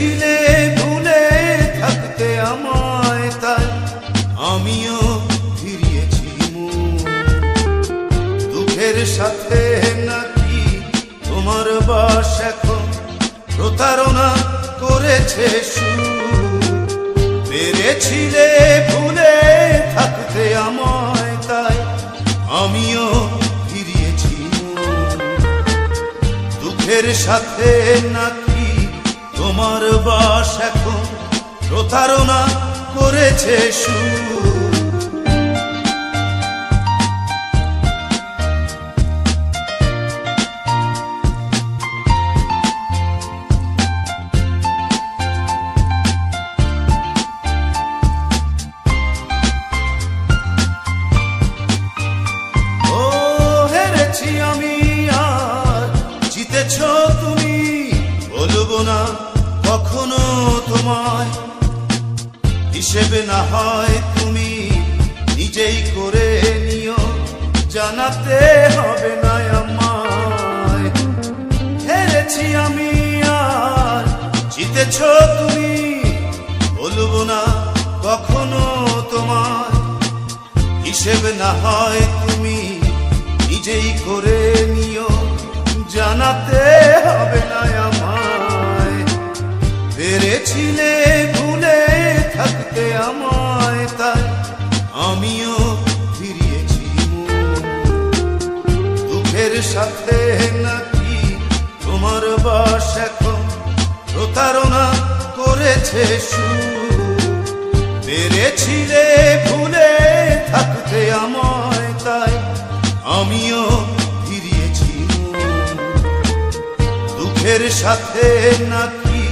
পেরেছিলে ভুলে থাকতে আমায় তাই আমিও ফিরিয়েছি। দুঃখের সাথে নাকি তোমার বাস এখন প্রতারণা করেছে পেরেছিলে ভুলে থাকতে আমায় তাই আমিও ফিরিয়েছি দুঃখের সাথে নাকি তোমার বাস এখন প্রতারণা করেছে সুর। আমি। হিসেবে না হয় তুমি নিজেই করে নিও। জানাতে হবে না আমায়। হেরেছি আমি আর, জিতেছ তুমি। বলব না কখনো তোমায়। হিসেব না হয় তুমি নিজেই করে নিও। জানাতে আমিও ফিরিয়েছি সাথে নাকি তোমার প্রতারণা করেছে ভুলে থাকতে আমায় তাই আমিও ফিরিয়েছি সাথে নাকি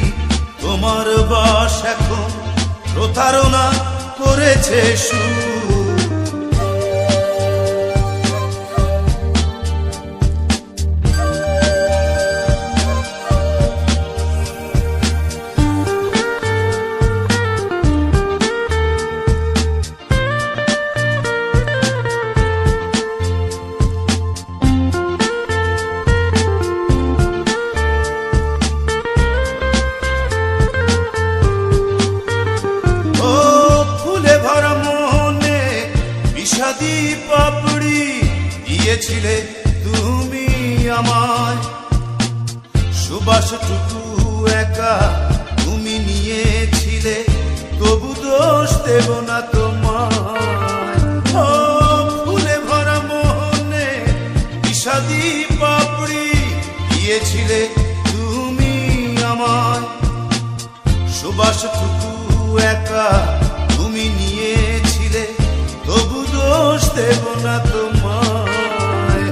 তোমার বাস এখন? প্রতারণা করেছে সুর। বিষাদি পাপড়ি দিয়েছিলে তুমি আমায়। সুবাসটুকু একা তুমি নিয়েছিলে, তবু দোষ দেব না তোমায়। ফুলে ভরা মনে বিষাদি পাপড়ি দিয়েছিলে তুমি আমায়। সুবাসটুকু একা দেব না তোমায়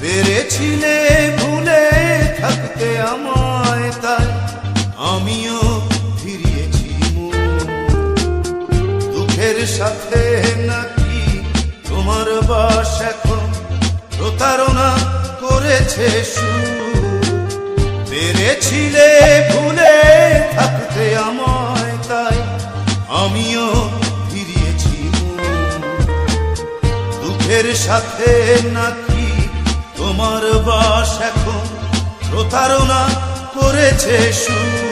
পেরেছিলে ভুলে থাকতে আমায়, তাই আমিও ফিরিয়েছি। দুঃখের সাথে নাকি তোমার বাস এখন প্রতারণা করেছে সুর দুঃখের সাথে নাকি তোমার বাস এখন প্রতারণা করেছে সুর?